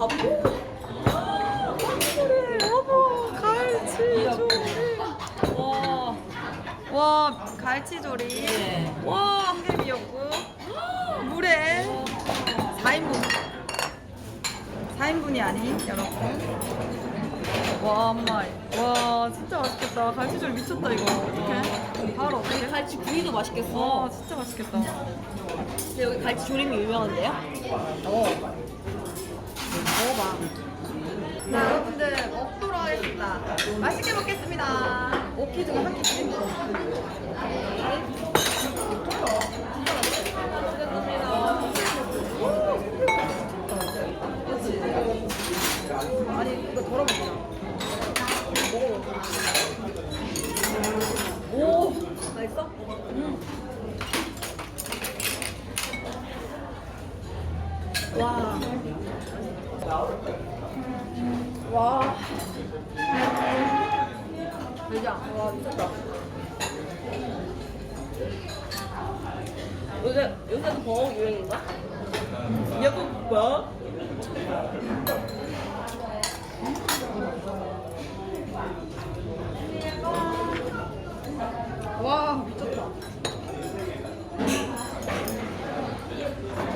바보. 여보 갈치조리 와. 와 갈치조리 네. 와 한개 미역국 물에 4인분 4인분이 아닌 여러분 와한 마리 와 진짜 맛있겠다 갈치조리 미쳤다 이거 어떡해 바로 어떡해 갈치 구이도 와 맛있겠어. 진짜 맛있겠다 근데 여기 갈치 조림이 유명한데요? 어 먹어봐. 자 여러분들 먹도록 하겠습니다. 맛있게 먹겠습니다. 5키 중에 한끼 드립니다 아니 이거 덜어 먹자 오. 맛있어? 와. 와 대장. 와 미쳤다 요새 요새도 버거 유행인가? 미역국 뭐야? 와 미쳤다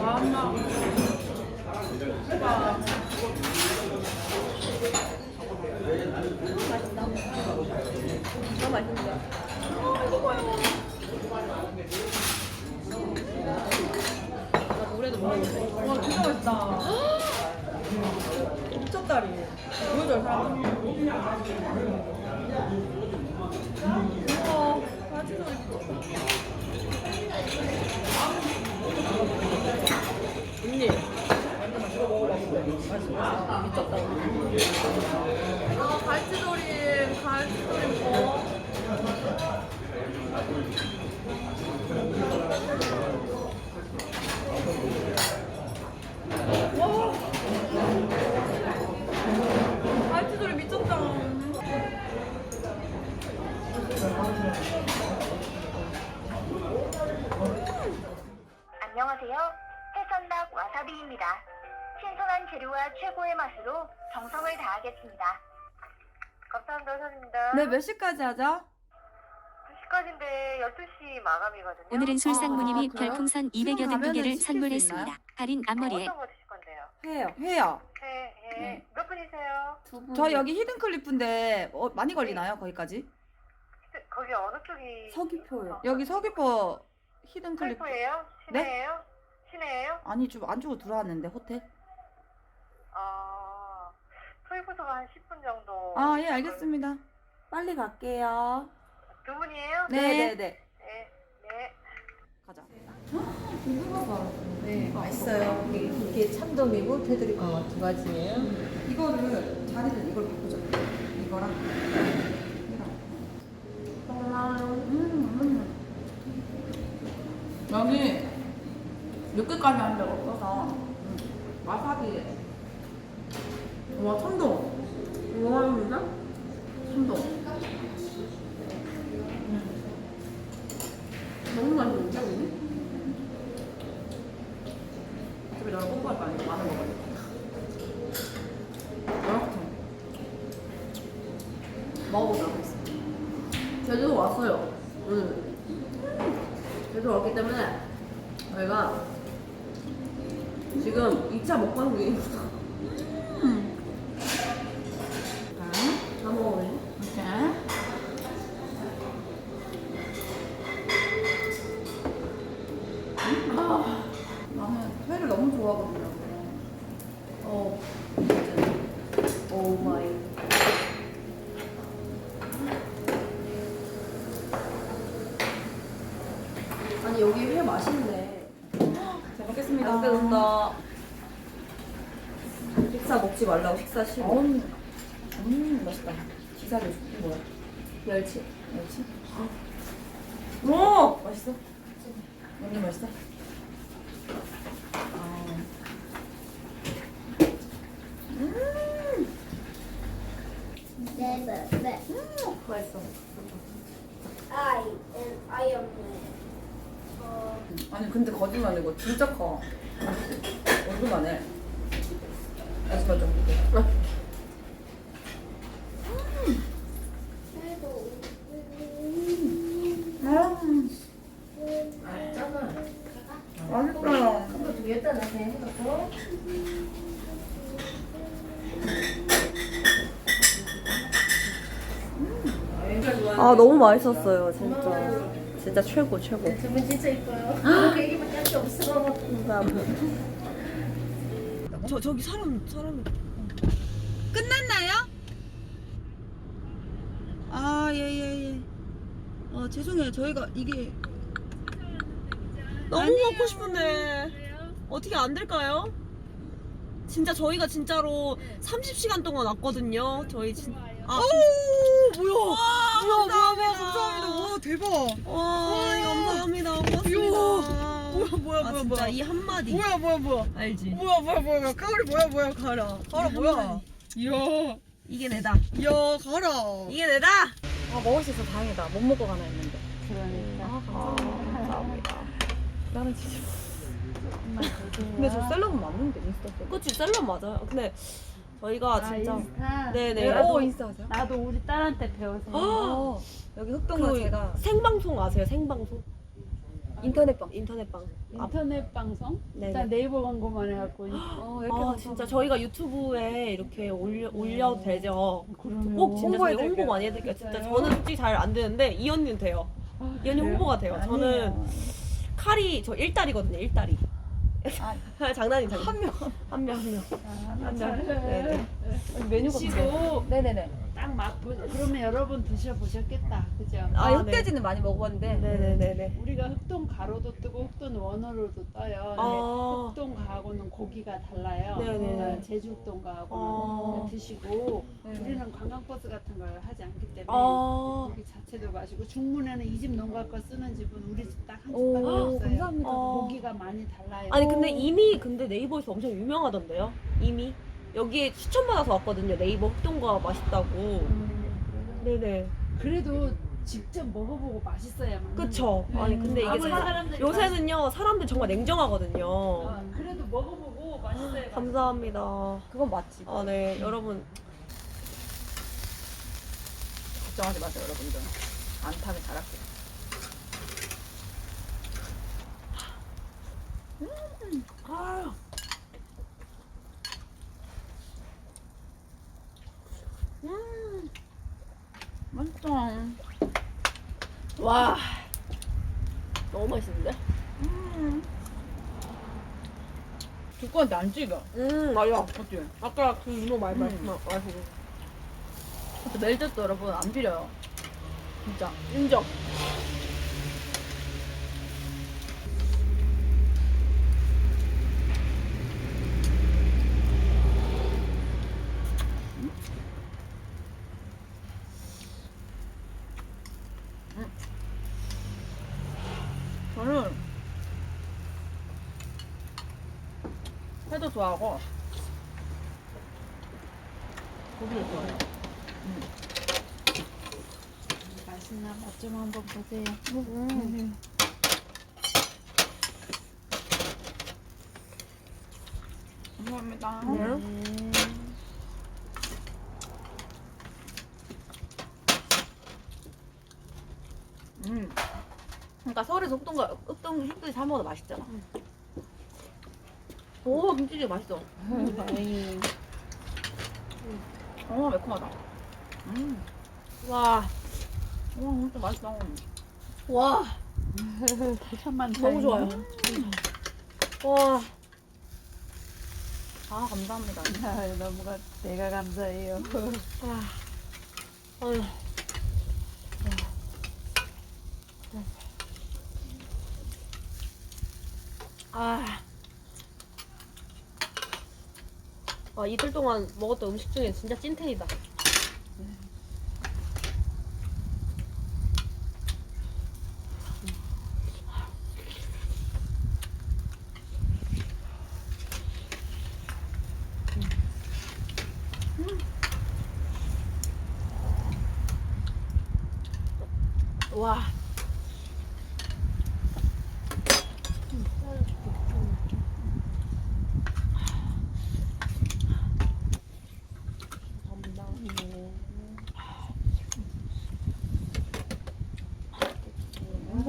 와 엄마 와 너무 맛있는데. 나 물에도 먹어볼래. 와 진짜 맛있다 미쳤다리 보여줘 사람 우와 바지 소리 언니. 먹어봐. 맛있어. 미쳤다. 아 갈치조림 갈치조림 뭐 미쳤다 안녕하세요. 해산닭 와사비입니다. 신선한 재료와 최고의 맛으로 정성을 다하겠습니다. 감사합니다, 선입니다. 네몇 시까지 하죠? 2시까지인데 12시 마감이거든요. 오늘은 술상무님이 아, 그래요? 별풍선 지금 208개 가면은 개를 시킬 수 선물했습니다. 있나요? 할인 앞머리에 어떤 거 드실 건데요? 해요 해요 네, 예. 네. 몇 분이세요? 저 여기 히든 클리프인데 어, 많이 걸리나요 거기까지? 거기 어느 쪽이? 서귀포요 여기 서귀포 히든 클리프 서귀포예요? 시내예요? 시내예요? 아니 좀 안쪽으로 들어왔는데 호텔 아, 서귀포에서 한 10분 정도. 아 예 알겠습니다 빨리 갈게요. 두 분이에요? 네. 네네네. 네, 네. 가자 네, 맛있어요. 이게 참돔이고 테드리카가 두 가지예요. 이거를 자리를 이걸 바꾸자 이거랑 음, 음. 여기 육개까지 한 적 없어서 음, 와사비 와 참돔 우와입니다. 참돔 너무 맛있는데, 언니? 어차피 너랑 뽀뽀할 거 아니야 많은 먹어야 이렇게 먹어보도록 하겠습니다 제주도 왔어요. 오늘. 제주도 왔기 때문에 저희가 지금 2차 먹방. 다 먹어볼래? 이렇게 아, 나는 회를 너무 좋아하거든요. 어. 오 마이. 아니 여기 회 맛있네. 잘 먹겠습니다. 안 빼놓는다. 식사 먹지 말라고 식사 싫어. 음, 음 맛있다. 기사를 뭐야? 멸치. 멸치? 오 맛있어? 언니 맛있어? 아. 음, 네, 네, 네. 음, 맛있어. 아니 근데 거짓말 이거 진짜 커. 맛있어요. 여기다 놔서 해놓고. 아 너무 맛있었어요 진짜 진짜 최고 최고 두분 진짜 이뻐요. 얘기밖에 할 게 없어. 저 저기 사람 사람 끝났나요? 아, 예, 예, 예. 어, 죄송해요. 저희가 이게 너무 먹고 싶은데 어떻게 안 될까요? 진짜 저희가 진짜로 30시간 동안 왔거든요. 저희 진 아, 오 뭐야? 뭐야 뭐야 뭐야 감사합니다. 와, 대박. 와 감사합니다. 고맙습니다. 뭐야, 뭐야, 아, 뭐야, 진짜 뭐야. 이 한마디 뭐야, 뭐야, 뭐야. 알지? 뭐야, 뭐야, 뭐야. 가을이 뭐야, 뭐야, 가라. 가라, 뭐야. 이야, 이게 내다. 이야, 가라. 이게 내다. 아, 먹을 수 있어 다행이다. 못 먹고 가나 했는데. 아, 감사합니다. 나는 진짜. 근데 저 셀럽은 맞는데, 인스타 셀럽. 그치 셀럽 맞아요. 근데 저희가 진짜 인스타. 네네. 오, 인스타 하세요? 나도 우리 딸한테 배우세요. 어, 여기 흑동가 그 제가 생방송 아세요? 생방송 인터넷방. 인터넷방. 아, 인터넷 방송? 네네. 일단 네이버 광고만 해갖고 어, 이렇게 아 해서 진짜 저희가 유튜브에 이렇게 올려 올려도 되죠. 그러면 꼭 진짜 저희 홍보해드릴게요. 홍보 많이 해드릴게요. 진짜 진짜요? 저는 솔직히 잘 안 되는데 이 언니는 돼요. 이 언니 홍보가 돼요. 저는 칼이 저 일달이거든요. 일달이. 장난이 장난. 한 명. 한 명, 한 명. 한 명. 네 네. 메뉴가 드시고 네네네. 딱 맛보 그러면 여러분 드셔보셨겠다 그죠? 아, 아, 네. 흑돼지는 많이 먹어봤는데. 네네네네. 우리가 흑동 가로도 뜨고 흑동 원어로도 떠요 아. 흑동 가하고는 고기가 달라요 네네. 그러니까 제주 흑동 아. 드시고 네. 우리는 관광버스 같은 걸 하지 않기 때문에 아. 고기 자체도 마시고 중문에는 이 집 농가 거 쓰는 집은 우리 집 딱 한 오, 집밖에 없어요 감사합니다. 어. 고기가 많이 달라요 아니 근데 이미 근데 네이버에서 엄청 유명하던데요. 이미 여기에 추천받아서 왔거든요. 네이버 흑동과 맛있다고. 음. 네네. 그래도 직접 먹어보고 맛있어야만. 그쵸. 네. 아니 근데 이게 사, 사람들이 요새는요 사람들 정말 냉정하거든요. 아, 그래도 먹어보고 맛있어야 감사합니다. 그건 맞지. 아 네 여러분 걱정하지 마세요, 여러분들. 안 타면 잘할게요. 아유. 와 너무 맛있는데? 두꺼운데 안 질겨. 음 맞아. 맞지? 아까 그 이모 말 말. 음. 맛있어. 저 멜젓도 여러분 안 비려요. 진짜. 인정. 저는 회도 좋아하고 고기도 좋아해요. 맛있나 맛 좀 한번 보세요 감사합니다. 네. 음. 그러니까 서울에서 흑동가 흑동 흑돼지 사 먹어도 맛있잖아. 오 김치찌개 맛있어. 다행히 어 매콤하다. 음. 와. 와 진짜 맛있어. 와. 천만 너무 좋아요. 와. 아 감사합니다. 아유, 너무 가, 내가 감사해요 아유. 아. 와, 이틀 동안 먹었던 음식 중에 진짜 찐텐이다. 와.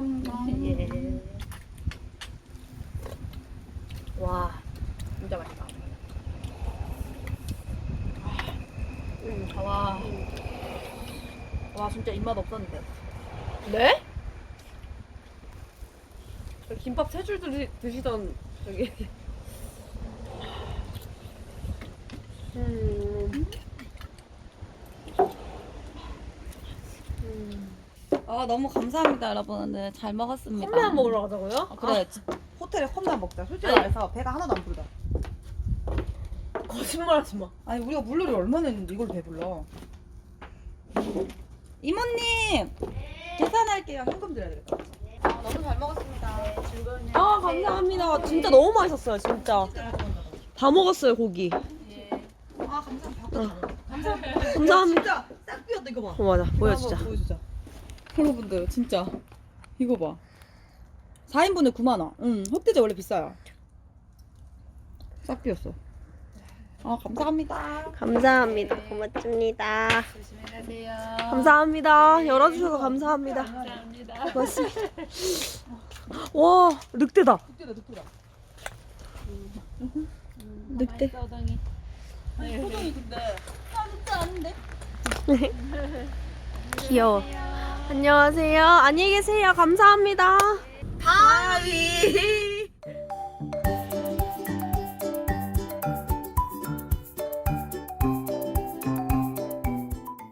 감사합니다. 예. 와, 진짜 맛있다. 음, 와. 와, 진짜 입맛 없었는데. 네? 저 김밥 세 줄 드시던 저기. 음. 아 너무 감사합니다 여러분. 네, 잘 먹었습니다. 컵라면 먹으러 가자고요? 아, 그래. 호텔에 컵라면 먹자. 솔직히 아니. 말해서 배가 하나도 안 부르다. 거짓말 하지 마. 아니 우리가 물놀이 얼마나 했는데 이걸 배불러. 이모님 계산할게요. 현금 드려야 되겠다. 아, 너무 잘 먹었습니다. 아, 감사합니다. 진짜 너무 맛있었어요, 진짜. 다 먹었어요, 고기. 아 감사합니다. 감사합니다. 진짜 싹 비었다 이거 봐. 어, 맞아. 보여주자. 한번 보여주자. 여러분들 진짜 이거 봐. 4인분에 9만 원. 응, 흑돼지 원래 비싸요. 싹 비었어. 아 감사합니다. 감사합니다. 고맙습니다. 조심히 가세요. 감사합니다. 열어주셔서 감사합니다. 감사합니다. 고맙습니다. 와, 늑대다. 흑돼다 흑돼다. 늑대. 엉덩이. 아니 표정이 근데 아 진짜 아닌데? 귀여워. 안녕 하세요. 안녕히 계세요. 감사합니다. 바위